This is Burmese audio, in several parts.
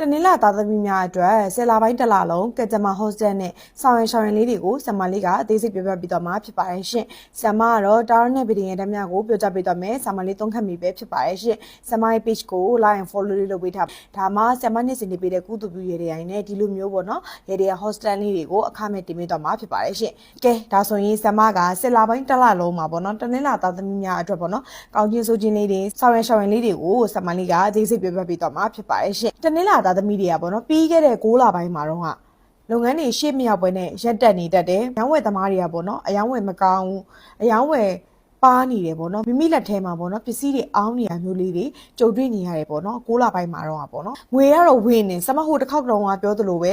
တနင်္လာသားသမီးများအတွက်ဆယ်လပိုင်းတစ်လလုံးကကြမ္မာဟော့စတယ်နဲ့ဆောင်ရန်ရှောင်ရန်လေးတွေကိုဆမ်မာလေးကအသေးစိတ်ပြပြပေးတော့မှာဖြစ်ပါတယ်ရှင်။ဆမ်မာကတော့တာရနဲ့ဗီဒီယိုရဲ့ဓာတ်များကိုပြောကြပေးတော့မယ်။ဆမ်မာလေးသုံးခတ်မိပဲဖြစ်ပါတယ်ရှင်။ဆမ်မာရဲ့ page ကို like and follow လေးလုပ်ပေးထား။ဒါမှဆမ်မာနှစ်စဉ်နေပေးတဲ့ကုသပြုရေတွေရိုင်းနဲ့ဒီလိုမျိုးပေါ့နော်။ရေတွေ hostel လေးတွေကိုအခမဲ့တင်ပေးတော့မှာဖြစ်ပါတယ်ရှင်။ကဲဒါဆိုရင်ဆမ်မာကဆယ်လပိုင်းတစ်လလုံးမှာပေါ့နော်တနင်္လာသားသမီးများအတွက်ပေါ့နော်။ကောင်းချင်းဆိုချင်းလေးတွေဆောင်ရန်ရှောင်ရန်လေးတွေကိုဆမ်မာလေးကအသေးစိတ်ပြပြပေးတော့မှာဖြစ်ပါတယ်ရှင်။တနင်္လာသားသမီးတွေကပေါ့နော်ပြီးခဲ့တဲ့6လပိုင်းမှာတော့ကလုပ်ငန်းတွေရှေ့မြောက်ပွဲနဲ့ရက်တက်နေတတ်တယ်။အယောင်းဝယ်သမားတွေကပေါ့နော်အယောင်းဝယ်မကောင်းဘူး။အယောင်းဝယ်ပါနေတယ်ပေါ့နော်မိမိလက်ထဲမှာပေါ့နော်ပစ္စည်းတွေအောင်းနေရမျိုးလေးတွေကြုံတွေ့နေရတယ်ပေါ့နော်6လပိုင်းမှာတော့ပေါ့နော်ငွေကတော့ဝင်နေစမဟိုတစ်ခေါက်တော့ကပြောသလိုပဲ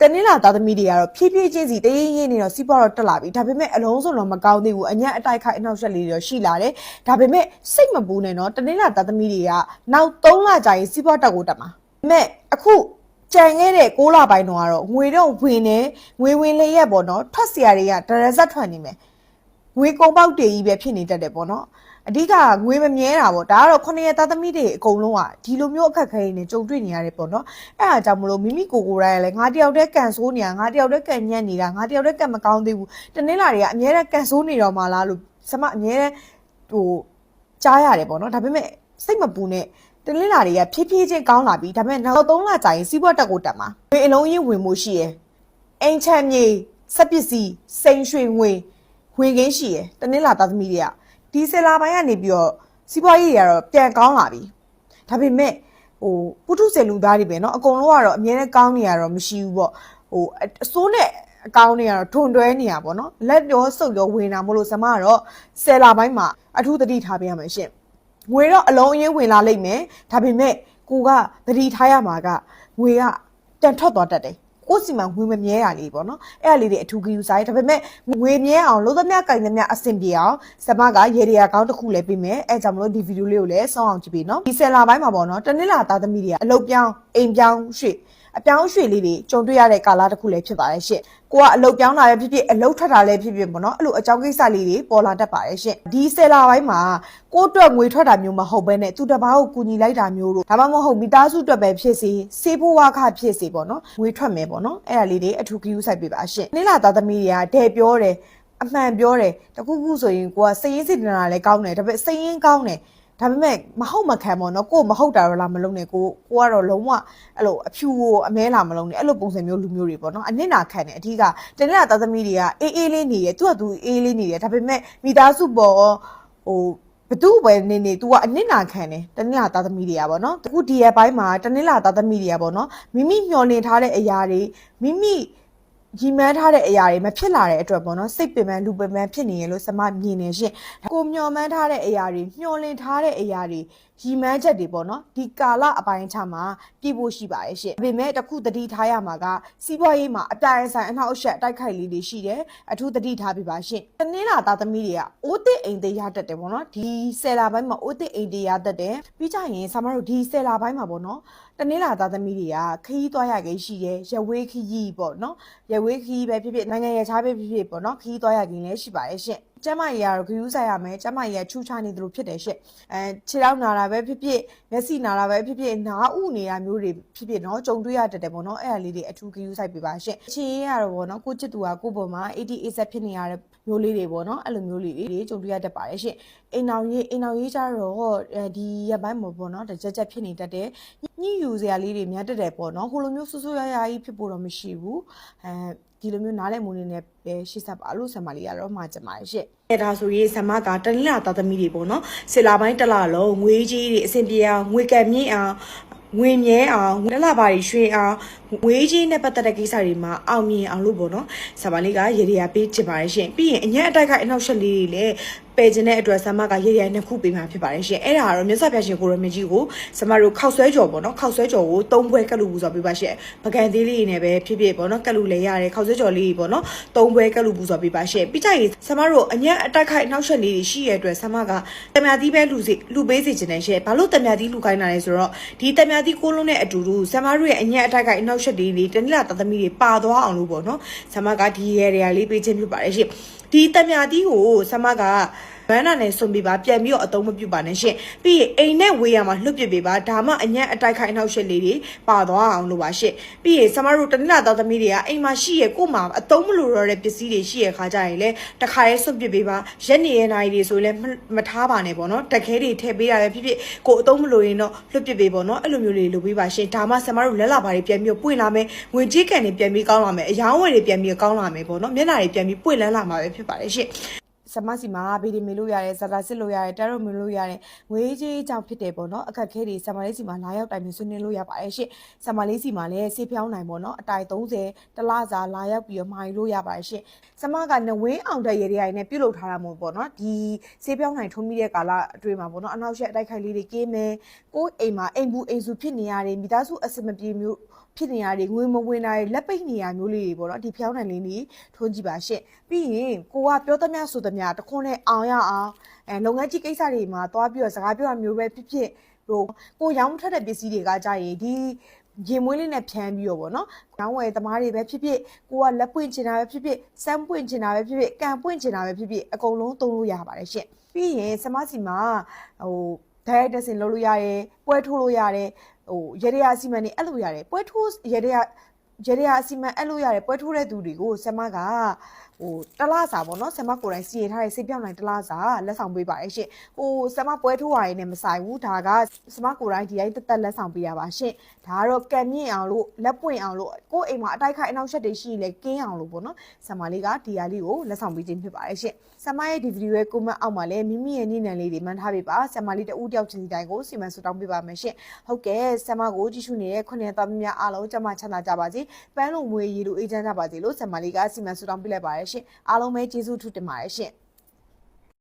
တနင်္လာသားသမီးတွေကတော့ဖြည်းဖြည်းချင်းစီတရင်းရင်းနေတော့စီးပွားတော့တက်လာပြီဒါပေမဲ့အလုံးစုံတော့မကောင်းသေးဘူးအညံ့အတိုက်ခိုက်အနောက်ဆက်လေးတွေတော့ရှိလာတယ်ဒါပေမဲ့စိတ်မပူနဲ့နော်တနင်္လာသားသမီးတွေကနောက်3လကြာရင်စီးပွားတက်ကိုတက်မှာဒါပေ မဲ့အခုကြံခဲ့တဲ့6လပိုင်းတော့ကတော့ငွေတော့ဝင်နေငွေဝင်လျက်ပေါ့နော်ထွက်စရာတွေကဒရဇက်ထွက်နေမယ်ငွေကုန်ပေါက်တွေကြီးပဲဖြစ်နေတတ်တယ်ပေါ့နော်အဓိကငွေမမြဲတာပေါ့ဒါကတော့9ရက်သားသမီးတွေအကုန်လုံးကဒီလိုမျိုးအခက်အခဲတွေနဲ့ကြုံတွေ့နေရတယ်ပေါ့နော်အဲ့ဒါကြောင့်မလို့မိမိကိုယ်ကိုယ်တိုင်လည်းငါတယောက်တည်းကန်ဆိုးနေတာငါတယောက်တည်းကန်ညံ့နေတာငါတယောက်တည်းကန်မကောင်းသေးဘူးတနေ့လာတွေကအများနဲ့ကန်ဆိုးနေတော့မှလားလို့စမအများနဲ့ဟိုကြားရတယ်ပေါ့နော်ဒါပေမဲ့စိတ်မပူနဲ့ တနင်္လာတွေကဖြည်းဖြည်းချင်းကောင်းလာပြီဒါပေမဲ့နောက်3လကြာရင်စီးပွားတက်ကိုတက်မှာငွေအလုံးကြီးဝင်မှုရှိရယ်အိမ်ချမ်းမြေစက်ပစ္စည်းစိန်ရွှေငွေဝင်ခင်းရှိရယ်တနင်္လာသားသမီးတွေကဒီဆယ်လာပိုင်းကနေပြီးတော့စီးပွားရေးတွေကတော့ပြန်ကောင်းလာပြီဒါပေမဲ့ဟိုပုထုဆယ်လူသားတွေပဲเนาะအကုန်လုံးကတော့အမြဲတမ်းကောင်းနေရတော့မရှိဘူးပေါ့ဟိုအစိုးနဲ့အကောင်းတွေကတော့ထွန်တွဲနေရပါတော့လက်ရောစုပ်ရောဝင်တာမလို့ဇမကတော့ဆယ်လာပိုင်းမှာအထူးသတိထားပေးရမှာရှင့် ငွေတော့အလုံးအရင်းဝင်လာလိမ့်မယ်ဒါပေမဲ့ကိုကသတိထားရမှာကငွေကတန်ထွက်သွားတတ်တယ်ကိုယ်စီမှာငွေမမြဲတာလေးပေါ့နော်အဲ့ဒါလေးတွေအထူးကြည့်ယူစားရဒါပေမဲ့ငွေမြဲအောင်လို့သမျှကင်သမျှအဆင်ပြေအောင်စမကရေဒီယာကောင်းတစ်ခုလည်းပေးမယ်အဲ့ကြောင့်မလို့ဒီဗီဒီယိုလေးကိုလည်းစောင့်အောင်ကြည့်ပေးနော်ဒီဆယ်လာပိုင်းမှာပေါ့နော်တနင်္လာသားသမီးတွေကအလုပ်ပြောင်းအိမ်ပြောင်းရွှေ့ အပြောင်းရွှေ့လေးတွေကြုံတွေ့ရတဲ့ကာလတစ်ခုလည်းဖြစ်ပါတယ်ရှင့်ကိုကအလုပ်ပြောင်းတာလည်းဖြစ်ဖြစ်အလုပ်ထွက်တာလည်းဖြစ်ဖြစ်ပေါ့နော်အဲ့လိုအကြောင်းကိစ္စလေးတွေပေါ်လာတတ်ပါတယ်ရှင့်ဒီဆယ်လာပိုင်းမှာကိုအတွက်ငွေထွက်တာမျိုးမဟုတ်ဘဲနဲ့သူတစ်ပါးကိုကူညီလိုက်တာမျိုးတို့ဒါမှမဟုတ်မိသားစုအတွက်ပဲဖြစ်စေစေဖို့ဝါခဖြစ်စေပေါ့နော်ငွေထွက်မယ်ပေါ့နော်အဲ့ဒါလေးတွေအထူးဂရုစိုက်ပေးပါရှင့်နိလာသားသမီးတွေကဒဲပြောတယ်အမှန်ပြောတယ်တခုခုဆိုရင်ကိုကစည်ရင်းစစ်တနာလည်းကောင်းတယ်ဒါပေမဲ့စည်ရင်းကောင်းတယ် ဒါပေမဲ့မဟုတ်မခံပေါ့နော်ကိုမဟုတ်တာတော့လာမလုံးနဲ့ကိုကိုကတော့လုံးဝအဲ့လိုအဖြူကိုအမဲလာမလုံးနဲ့အဲ့လိုပုံစံမျိုးလူမျိုးတွေပေါ့နော်အနစ်နာခံတယ်အဓိကတနေ့ကသားသမီးတွေကအေးအေးလေးနေရသူကသူအေးလေးနေတယ်ဒါပေမဲ့မိသားစုပေါ်ဟိုဘသူ့ပဲနေနေ तू ကအနစ်နာခံတယ်တနင်္လာသားသမီးတွေကပေါ့နော်အခုဒီရက်ပိုင်းမှာတနင်္လာသားသမီးတွေကပေါ့နော်မိမိမျှော်လင့်ထားတဲ့အရာတွေမိမိ ရီမန်းထားတဲ့အရာတွေမဖြစ်လာတဲ့အတွက်ပေါ့နော်စိတ်ပင်ပန်းလူပင်ပန်းဖြစ်နေရလို့စမမြင်နေရှင့်ကိုမျှော်မှန်းထားတဲ့အရာတွေမျှော်လင့်ထားတဲ့အရာတွေ ရီမန်းချက်တွေပေါ့နော်ဒီကာလအပိုင်းခြားမှာပြည့်ဖို့ရှိပါရဲ့ရှင့်ဒါပေမဲ့တခုတတိထားရမှာကစီးပွားရေးမှာအပြိုင်ဆိုင်အနောက်အရှက်တိုက်ခိုက်လေးတွေရှိတယ်အထူးတတိထားပြပါရှင့်တနင်္လာသားသမီးတွေကအိုးတစ်အိမ်သေးရတတ်တယ်ပေါ့နော်ဒီဆယ်လာပိုင်းမှာအိုးတစ်အိမ်သေးရတတ်တယ်ပြီးကြရင်ဆာမတို့ဒီဆယ်လာပိုင်းမှာပေါ့နော်တနင်္လာသားသမီးတွေကခရီးသွားရကိန်းရှိတယ်ရဝေးခရီးပေါ့နော်ရဝေးခရီးပဲဖြစ်ဖြစ်နိုင်ငံရခြားပဲဖြစ်ဖြစ်ပေါ့နော်ခရီးသွားရကိန်းလည်းရှိပါရဲ့ရှင့် ကျမကြီးကတော့ဂယူးဆိုင်ရမယ်ကျမကြီးကချူချနေသလိုဖြစ်တယ်ရှင့်အဲခြေထောက်နာတာပဲဖြစ်ဖြစ်မျက်စိနာတာပဲဖြစ်ဖြစ်နားဥနေတာမျိုးတွေဖြစ်ဖြစ်နော်ကြုံတွေ့ရတတ်တယ်ပေါ့နော်အဲ့ဒါလေးတွေအထူးဂယူးဆိုင်ပြပါရှင့်အချင်းရကတော့ပေါ့နော်ကိုချစ်သူကကိုပေါ်မှာ80 80ဖြစ်နေရတဲ့ မျိုးလေးတွေပေါ့နော်အဲ့လိုမျိုးလေးတွေကြုံတွေ့ရတတ်ပါတယ်ရှင့်အိမ်အောင်ရေးအိမ်အောင်ရေးကြတော့ဒီရက်ပိုင်းမှာပေါ့နော်တကြက်ကြက်ဖြစ်နေတတ်တယ်ညှိယူစရာလေးတွေများတက်တယ်ပေါ့နော်ဟိုလိုမျိုးဆူဆူရရကြီးဖြစ်ဖို့တော့မရှိဘူးအဲဒီလိုမျိုးနားလည်မှုနေနဲ့ပဲရှေ့ဆက်ပါလို့ဆံမလေးကတော့မှာကြပါတယ်ရှင့်အဲဒါဆိုရင်ဆံမကတနင်္လာသားသမီးတွေပေါ့နော်ဆယ်လာပိုင်းတစ်လလုံးငွေကြီးတွေအဆင်ပြေအောင်ငွေကံမြင့်အောင်ငွေမြဲအောင်လက်လာပါတွေရွှင်အောင် ငွေကြီးနဲ့ပတ်သက်တဲ့ကိစ္စတွေမှာအောင်မြင်အောင်လို့ပေါ့နော်ဆာမလေးကရေဒီယာပေးချင်ပါတယ်ရှင်ပြီးရင်အညက်အတိုက်ခိုက်အနောက်ရှက်လေးတွေလည်းပယ်ခြင်းတဲ့အတွက်ဆာမကရေဒီယာနှစ်ခုပေးမှာဖြစ်ပါတယ်ရှင်အဲ့ဒါကတော့မြတ်စွာဘုရားရှင်ကိုရမကြီးကိုဆာမတို့ခောက်ဆွဲကြော်ပေါ့နော်ခောက်ဆွဲကြော်ကိုသုံးဘွဲကတ်လူပူဇော်ပေးပါရှင်ပကံသေးလေးတွေနဲ့ပဲဖြစ်ဖြစ်ပေါ့နော်ကတ်လူလည်းရတယ်ခောက်ဆွဲကြော်လေးတွေပေါ့နော်သုံးဘွဲကတ်လူပူဇော်ပေးပါရှင်ပြီးကြရင်ဆာမတို့အညက်အတိုက်ခိုက်အနောက်ရှက်လေးတွေရှိရတဲ့အတွက်ဆာမကတမယာသီးပဲလူစီလူပေးစီခြင်းနဲ့ရှင်ဘာလို့တမယာသီးလူခိုင်းတာလဲဆိုတော့ဒီတမယာသီးကိုလုံးနဲ့အတူတူဆာမတို့ရဲ့အညက်အတိုက်ခိုက်အနောက်ရှက်လေးတွေတနင်္လာတသမီးတွေပါသွားအောင်လို့ပေါ့နော်ဆာမကဒီရဲတွေကလေးပေးခြင်းဖြစ်ပါတယ်ရှင်ဒီတမယာသီးကိုဆာမကမ ဘန်းနာနဲ့ဆွန်ပေးပါပြန်ပြီးတော့အသုံးမပြုပါနဲ့ရှင်ပြီးရင်အိမ်နဲ့ဝေးရမှာလွတ်ပစ်ပေးပါဒါမှအညံ့အတိုက်ခိုက်အနှောက်အယှက်လေးတွေပါသွားအောင်လို့ပါရှင်ပြီးရင်ဆမတို့တနင်္လာသားသမီးတွေကအိမ်မှာရှိရကို့မှာအသုံးမလိုတော့တဲ့ပစ္စည်းတွေရှိရခါကြရင်လေတခါရဲဆွတ်ပစ်ပေးပါရက်နေရနိုင်တွေဆိုလည်းမထားပါနဲ့ပေါ့နော်တက်ခဲတွေထည့်ပေးရတယ်ဖြစ်ဖြစ်ကိုအသုံးမလိုရင်တော့လွတ်ပစ်ပေးပေါ့နော်အဲ့လိုမျိုးလေးလုပ်ပေးပါရှင်ဒါမှဆမတို့လက်လာပါတွေပြန်ပြီးပွင့်လာမယ်ငွေကြေးကန်တွေပြန်ပြီးကောင်းလာမယ်အယောင်းဝယ်တွေပြန်ပြီးကောင်းလာမယ်ပေါ့နော်မျက်နှာတွေပြန်ပြီးပွင့်လန်းလာမှာပဲဖြစ်ပါတယ်ရှင် စမစီမှာဗီဒီမေလို့ရတယ်ဇာတာစစ်လို့ရတယ်တာရိုမေလို့ရတယ်ငွေကြီးအကြောင်းဖြစ်တယ်ပေါ့နော်အခက်ခဲတွေဆမလေးစီမှာလာရောက်တိုင်ပင်ဆွေးနွေးလို့ရပါတယ်ရှင့်ဆမလေးစီမှာလည်းဆေးဖြောင်းနိုင်ပေါ့နော်အတိုင်30တလားစာလာရောက်ပြီးတော့မှာယူလို့ရပါတယ်ရှင့်ဆမကနဝင်းအောင်တဲ့ရေတွေရိုင်နဲ့ပြုတ်လုထားတာမို့ပေါ့နော်ဒီဆေးဖြောင်းနိုင်ထုံးမိတဲ့ကာလအတွင်းမှာပေါ့နော်အနောက်ရှက်အတိုက်ခိုက်လေးတွေကင်းမယ်ကိုယ်အိမ်မှာအိမ်ဘူးအိမ်စုဖြစ်နေရတယ်မိသားစုအစမပြေမျိုး ဖြစ်နေရတယ်ငွေမဝင်တာတွေလက်ပိတ်နေရမျိုးလေးတွေပေါ့နော်ဒီဖျောင်းနိုင်လေးလေးထွန်းကြည့်ပါရှင့်ပြီးရင်ကိုကပြောသမျှဆိုသမျှတခွန်းနဲ့အောင်ရအောင်အဲလုပ်ငန်းကြီးကိစ္စတွေမှာသွားပြီးတော့စကားပြောရမျိုးပဲဖြစ်ဖြစ်ဟိုကိုရောင်းထွက်တဲ့ပစ္စည်းတွေကကြရင်ဒီရင်မွေးလေးနဲ့ဖြန်းပြီးတော့ဗောနော်။ရောင်းဝယ်သမားတွေပဲဖြစ်ဖြစ်ကိုကလက်ပွင့်ချင်တာပဲဖြစ်ဖြစ်စမ်းပွင့်ချင်တာပဲဖြစ်ဖြစ်ကန်ပွင့်ချင်တာပဲဖြစ်ဖြစ်အကုန်လုံးသုံးလို့ရပါတယ်ရှင့်။ပြီးရင်စမစီမှာဟို direct testing လုပ်လို့ရတယ်ပွဲထိုးလို့ရတယ်ဟိုရေရအစီမံနေအဲ့လိုရတယ်ပွဲထိုးရေရ ရေရအစီမံအဲ့လိုရတယ်ပွဲထိုးတဲ့သူတွေကိုဆမကဟိုတလားစာပေါ့နော်ဆမကိုယ်တိုင်စီရင်ထားတဲ့စိတ်ပြောင်းနိုင်တလားစာလက်ဆောင်ပေးပါတယ်ရှင်ဟိုဆမပွဲထိုးရရင်လည်းမဆိုင်ဘူးဒါကဆမကိုယ်တိုင်ဒီတိုင်းတက်တက်လက်ဆောင်ပေးရပါရှင်ဒါကတော့ကံမြင့်အောင်လို့လက်ပွင့်အောင်လို့ကိုယ့်အိမ်မှာအတိုက်ခိုက်အနောက်ရှက်တွေရှိရင်လည်းကင်းအောင်လို့ပေါ့နော်ဆမလေးကဒီဟာလေးကိုလက်ဆောင်ပေးခြင်းဖြစ်ပါတယ်ရှင်ဆမရဲ့ဒီဗီဒီယိုရဲ့ comment အောက်မှာလည်းမိမိရဲ့နိနံလေးတွေမှန်ထားပေးပါဆမလေးတဦးတယောက်ချင်းစီတိုင်းကိုစီမံဆူတောင်းပေးပါမယ်ရှင်ဟုတ်ကဲ့ဆမကိုကြည့်ရှုနေတဲ့ခုနှစ်သားမများအားလုံးကျမချမ်းသာကြပါစေပန်းလုံးမွေးရည်လိုအေးချမ်းကြပါစေလို့ဆမလေးကစီမံဆူတောင်းပေးလိုက်ပါတယ်ရှင်အားလုံးပဲကျေးဇူးထူးတင်ပါတယ်ရှင်